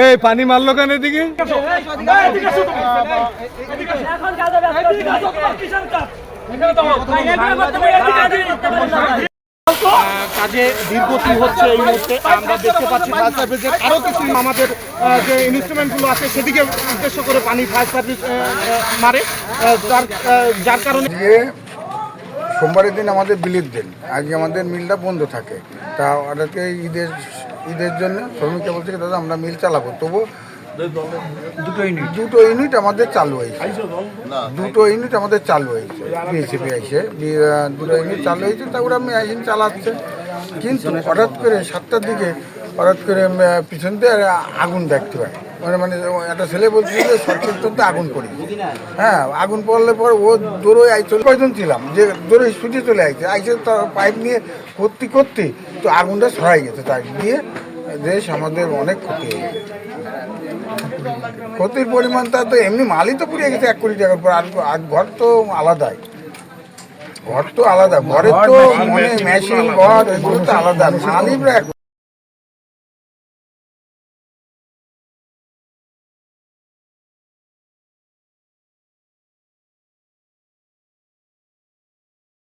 এই পানি মারলো কেন এদিকে? এখন কাজে ধীরগতি হচ্ছে এই মুহূর্তে। আমরা দেখতে পাচ্ছি ফায়ার সার্ভিসের আরও কিছু আমাদের যে ইনস্ট্রুমেন্টগুলো আছে, সেদিকে উদ্দেশ্য করে পানি ফায়ার সার্ভিস মারে। যার যার কারণে সোমবারের দিন আমাদের বিলির দিন। আজকে আমাদের মিলটা বন্ধ থাকে। তা ওটাকে ঈদের ঈদের জন্য শ্রমিকরা বলছে দাদা, আমরা মিল চালাবো। তবু দুটো ইউনিট দুটো ইউনিট আমাদের চালু হয়েছে। দুটো ইউনিট আমাদের চালু হয়েছে বিএসিপি এসে। দুটো ইউনিট চালু হয়েছে, তা ওরা মেশিন চালাচ্ছে। কিন্তু হঠাৎ করে সাতটার দিকে, হঠাৎ করে পিছন দিয়ে আগুন দেখতে পায়। মানে মানে একটা ছেলে বলছিল যে সরকার আগুন করি হ্যাঁ আগুন পড়লে পর ও দৌড়ে আইছে। কয়জন ছিলাম, যে দৌড়ে ছুটে চলে আইছে। আইসে তার পাইপ নিয়ে করতে করতে, তো আগুনটা ছড়াই গেছে। তাই দিয়ে দেশ আমাদের অনেক ক্ষতি হয়ে গেছে ক্ষতির পরিমাণটা তো এমনি মালই তো পুড়িয়ে গেছে এক কোটি টাকার পর আর ঘর তো আলাদাই। ঘর তো আলাদা। ঘরের তো মানে মেশিন ঘর এগুলো তো আলাদা। মালই প্রায়